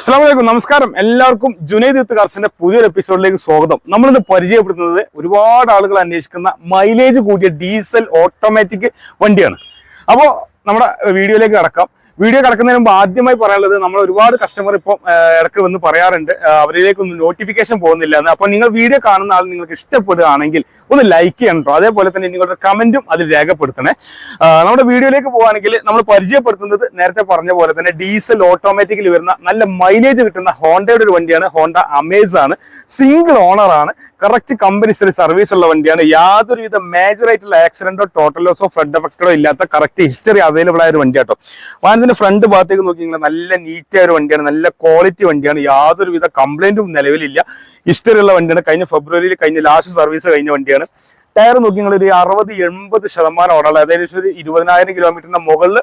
അസ്സാം വലൈക്കും നമസ്കാരം. എല്ലാവർക്കും ജുനൈദ് ഇത്ത് കാർസിന്റെ പുതിയൊരു എപ്പിസോഡിലേക്ക് സ്വാഗതം. നമ്മളിന്ന് പരിചയപ്പെടുത്തുന്നത് ഒരുപാട് ആളുകൾ അന്വേഷിക്കുന്ന മൈലേജ് കൂടിയ ഡീസൽ ഓട്ടോമാറ്റിക് വണ്ടിയാണ്. അപ്പോൾ നമ്മുടെ വീഡിയോയിലേക്ക് കടക്കാം. വീഡിയോ കിടക്കുന്നതിന് മുമ്പ് ആദ്യമായി പറയാനുള്ളത് നമ്മൾ ഒരുപാട് കസ്റ്റമർ ഇപ്പം ഇടയ്ക്ക് വന്ന് പറയാറുണ്ട്. അവരിലേക്കൊന്നും നോട്ടിഫിക്കേഷൻ പോകുന്നില്ല എന്ന്. അപ്പോൾ നിങ്ങൾ വീഡിയോ കാണുന്ന ആൾ നിങ്ങൾക്ക് ഇഷ്ടപ്പെടുകയാണെങ്കിൽ ഒന്ന് ലൈക്ക് ചെയ്യണം കേട്ടോ അതേപോലെ തന്നെ നിങ്ങളുടെ കമന്റും അതിൽ രേഖപ്പെടുത്തണേ. നമ്മുടെ വീഡിയോയിലേക്ക് പോകുകയാണെങ്കിൽ നമ്മൾ പരിചയപ്പെടുത്തുന്നത് നേരത്തെ പറഞ്ഞ പോലെ തന്നെ ഡീസൽ ഓട്ടോമാറ്റിക്കലി വരുന്ന നല്ല മൈലേജ് കിട്ടുന്ന ഹോണ്ടയുടെ ഒരു വണ്ടിയാണ്. ഹോണ്ട അമേസ് ആണ്. സിംഗിൾ ഓണർ ആണ്. കറക്റ്റ് കമ്പനി സർവീസ് ഉള്ള വണ്ടിയാണ്. യാതൊരുവിധ മേജർ ആയിട്ടുള്ള ആക്സിഡന്റോ ടോട്ടൽ ലോസോ ഫ്ലഡ് എഫക്റ്റോ ഇല്ലാത്ത കറക്റ്റ് ഹിസ്റ്ററി അവൈലബിൾ ആയ ഒരു വണ്ടിയാണ് കേട്ടോ വാഹനത്തിന്റെ ഫ്രണ്ട് ഭാഗത്തേക്ക് നോക്കി നിങ്ങൾ നല്ല നീറ്റ് ആയ ഒരു വണ്ടിയാണ് നല്ല ക്വാളിറ്റി വണ്ടിയാണ് യാതൊരുവിധ കംപ്ലൈന്റും നിലവിലില്ല. ഉള്ള വണ്ടിയാണ് കഴിഞ്ഞ ഫെബ്രുവരിയിൽ കഴിഞ്ഞ ലാസ്റ്റ് സർവീസ് കഴിഞ്ഞ വണ്ടിയാണ്. ടയർ നോക്കി നിങ്ങൾ ഒരു അറുപത് എൺപത് ശതമാനം ഓടാനുള്ള അതായത് ഒരു ഇരുപതിനായിരം കിലോമീറ്ററിന്റെ മുകളിൽ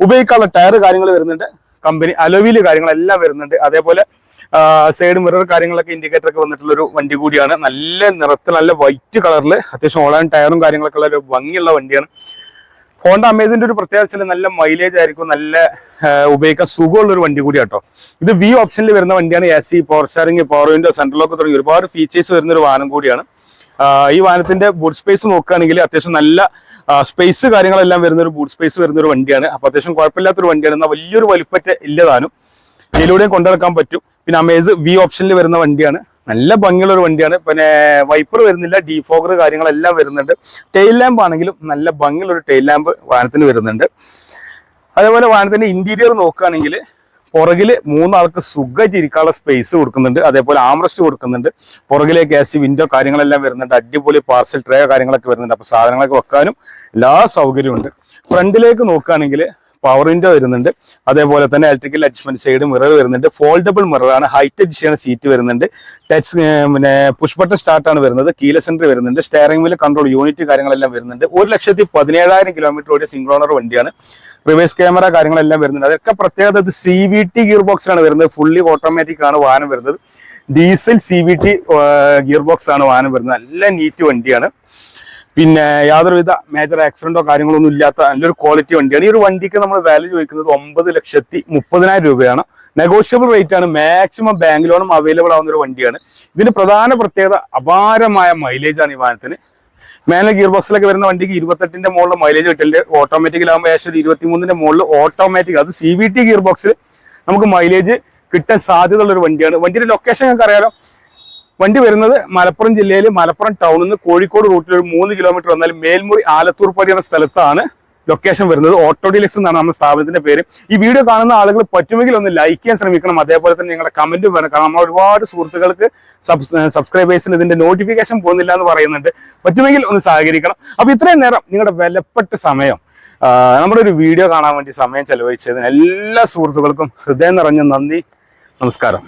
ഉപയോഗിക്കാനുള്ള ടയർ കാര്യങ്ങൾ വരുന്നുണ്ട്. കമ്പനി അലോവിയിൽ കാര്യങ്ങളെല്ലാം വരുന്നുണ്ട്. അതേപോലെ സൈഡ് മിറർ കാര്യങ്ങളൊക്കെ ഇൻഡിക്കേറ്റർ ഒക്കെ വന്നിട്ടുള്ള ഒരു വണ്ടി കൂടിയാണ്. നല്ല നിറത്തിൽ നല്ല വൈറ്റ് കളറിൽ അത്യാവശ്യം ഓടാൻ ടയറും കാര്യങ്ങളൊക്കെ ഉള്ള ഒരു ഭംഗിയുള്ള വണ്ടിയാണ്. ഹോണ്ട അമേസിന്റെ ഒരു പ്രത്യേകത നല്ല മൈലേജ് ആയിരിക്കും നല്ല ഉപയോഗിക്കാൻ സുഖമുള്ള ഒരു വണ്ടി കൂടി കേട്ടോ ഇത് വി ഓപ്ഷനിൽ വരുന്ന വണ്ടിയാണ് A C power steering power window central lock തുടങ്ങി ഒരുപാട് ഫീച്ചേഴ്സ് വരുന്ന ഒരു വാഹനം കൂടിയാണ്. ഈ വാഹനത്തിന്റെ ബൂട്ട് സ്പേസ് നോക്കുകയാണെങ്കിൽ അത്യാവശ്യം നല്ല സ്പേസ് കാര്യങ്ങളെല്ലാം വരുന്ന ഒരു ബൂട്ട് സ്പേസ് വരുന്ന ഒരു വണ്ടിയാണ്. അപ്പൊ അത്യാവശ്യം കുഴപ്പമില്ലാത്തൊരു വണ്ടിയാണ്. എന്നാൽ വലിയൊരു വലിപ്പറ്റ ഇല്ലതാനും. ഇതിലൂടെയും കൊണ്ടുനടക്കാൻ പറ്റും. പിന്നെ അമേസ് വി ഓപ്ഷനിൽ വരുന്ന വണ്ടിയാണ്. നല്ല ഭംഗിയുള്ള ഒരു വണ്ടിയാണ്. പിന്നെ വൈപ്പർ വരുന്നില്ല ഡീഫോഗർ കാര്യങ്ങളെല്ലാം വരുന്നുണ്ട്. ടെയിൽ ലാമ്പ് ആണെങ്കിലും നല്ല ഭംഗിയുള്ള ഒരു ടെയിൽ ലാമ്പ് വാഹനത്തിന് വരുന്നുണ്ട്. അതേപോലെ വാഹനത്തിന്റെ ഇന്റീരിയർ നോക്കുകയാണെങ്കിൽ പുറകിൽ മൂന്നാൾക്ക് സുഖചിരിക്കാനുള്ള സ്പേസ് കൊടുക്കുന്നുണ്ട്. അതേപോലെ ആംറസ്റ്റ് കൊടുക്കുന്നുണ്ട്. പുറകിലേക്ക് ഗ്യാസ് വിൻഡോ കാര്യങ്ങളെല്ലാം വരുന്നുണ്ട്. അടിപൊളി പാർസൽ ട്രേ കാര്യങ്ങളൊക്കെ വരുന്നുണ്ട്. അപ്പോൾ സാധനങ്ങളൊക്കെ വെക്കാനും എല്ലാ സൗകര്യമുണ്ട് ഫ്രണ്ടിലേക്ക് നോക്കുകയാണെങ്കിൽ പവർ വിൻഡോ വരുന്നുണ്ട്. അതേപോലെ തന്നെ ഇലക്ട്രിക്കൽ അഡ്ജസ്റ്റ്മെന്റ് സൈഡ് മിറർ വരുന്നുണ്ട്. ഫോൾഡബിൾ മിററാണ് അഡ്ജസ്റ്റ് ചെയ്യണ സീറ്റ് വരുന്നുണ്ട്. ടച്ച് പിന്നെ പുഷ് ബട്ടൺ സ്റ്റാർട്ട് ആണ് വരുന്നത്. കീല സെന്റർ വരുന്നുണ്ട്. സ്റ്റിയറിംഗ് വീൽ കൺട്രോൾ യൂണിറ്റ് കാര്യങ്ങളെല്ലാം വരുന്നുണ്ട്. ഒരു ലക്ഷത്തി പതിനേഴായിരം കിലോമീറ്റർ ഓടിയ സിംഗിൾ ഓണർ വണ്ടിയാണ്. റിവേഴ്സ് ക്യാമറ കാര്യങ്ങളെല്ലാം വരുന്നുണ്ട്. അതൊക്കെ പ്രത്യേകത അത് സി വി ടി ഗിയർ ബോക്സിലാണ് വരുന്നത്. ഫുള്ളി ഓട്ടോമാറ്റിക് ആണ് വാഹനം വരുന്നത്. Diesel C V T gear box ആണ് വാഹനം വരുന്നത്. നല്ല നീറ്റ് വണ്ടിയാണ്. പിന്നെ യാതൊരുവിധ മേജർ ആക്സിഡന്റോ കാര്യങ്ങളോ ഒന്നും ഇല്ലാത്ത നല്ലൊരു ക്വാളിറ്റി വണ്ടിയാണ്. ഈ ഒരു വണ്ടിക്ക് നമ്മൾ വാല്യൂ ചോദിക്കുന്നത് ഒമ്പത് ലക്ഷത്തി മുപ്പതിനായിരം രൂപയാണ്. നെഗോഷ്യബിൾ റേറ്റ് ആണ്. മാക്സിമം ബാങ്ക് ലോണും അവൈലബിൾ ആവുന്ന ഒരു വണ്ടിയാണ്. ഇതിന് പ്രധാന പ്രത്യേകത അപാരമായ മൈലേജ് ആണ് ഈ വാഹനത്തിന്. മേലെ ഗിയർ ബോക്സിലൊക്കെ വരുന്ന വണ്ടിക്ക് ഇരുപത്തെട്ടിന്റെ മുകളിൽ മൈലേജ് കിട്ടില്ല ഓട്ടോമാറ്റിക്കിലാകുമ്പോൾ ഏകദേശം ഇരുപത്തിമൂന്നിന്റെ മുകളിൽ ഓട്ടോമാറ്റിക് അത് സി വി ടി ഗിയർ ബോക്സിൽ നമുക്ക് മൈലേജ് കിട്ടാൻ സാധ്യതയുള്ള ഒരു വണ്ടിയാണ്. വണ്ടിയുടെ ലൊക്കേഷൻ ഞങ്ങൾക്ക് അറിയാലോ വണ്ടി വരുന്നത് മലപ്പുറം ജില്ലയിൽ മലപ്പുറം ടൗണിൽ നിന്ന് കോഴിക്കോട് റൂട്ടിൽ ഒരു മൂന്ന് കിലോമീറ്റർ വന്നാൽ മേൽമുറി ആലത്തൂർപ്പടി എന്ന സ്ഥലത്താണ് ലൊക്കേഷൻ വരുന്നത്. ഓട്ടോ ഡീലക്സ് എന്നാണ് നമ്മുടെ സ്ഥാപനത്തിന്റെ പേര്. ഈ വീഡിയോ കാണുന്ന ആളുകൾ പറ്റുമെങ്കിൽ ഒന്ന് ലൈക്ക് ചെയ്യാൻ ശ്രമിക്കണം. അതേപോലെ തന്നെ നിങ്ങളുടെ കമന്റ് വേണം കാരണം നമ്മൾ ഒരുപാട് സുഹൃത്തുക്കൾക്ക് സബ്സ്ക്രൈബേഴ്സിന് ഇതിന്റെ നോട്ടിഫിക്കേഷൻ പോകുന്നില്ല എന്ന് പറയുന്നുണ്ട്. പറ്റുമെങ്കിൽ ഒന്ന് സഹകരിക്കണം. അപ്പൊ ഇത്രയും നേരം നിങ്ങളുടെ വിലപ്പെട്ട സമയം നമ്മുടെ ഒരു വീഡിയോ കാണാൻ വേണ്ടി സമയം ചെലവഴിച്ചതിന് എല്ലാ സുഹൃത്തുക്കൾക്കും ഹൃദയം നിറഞ്ഞ നന്ദി. നമസ്കാരം.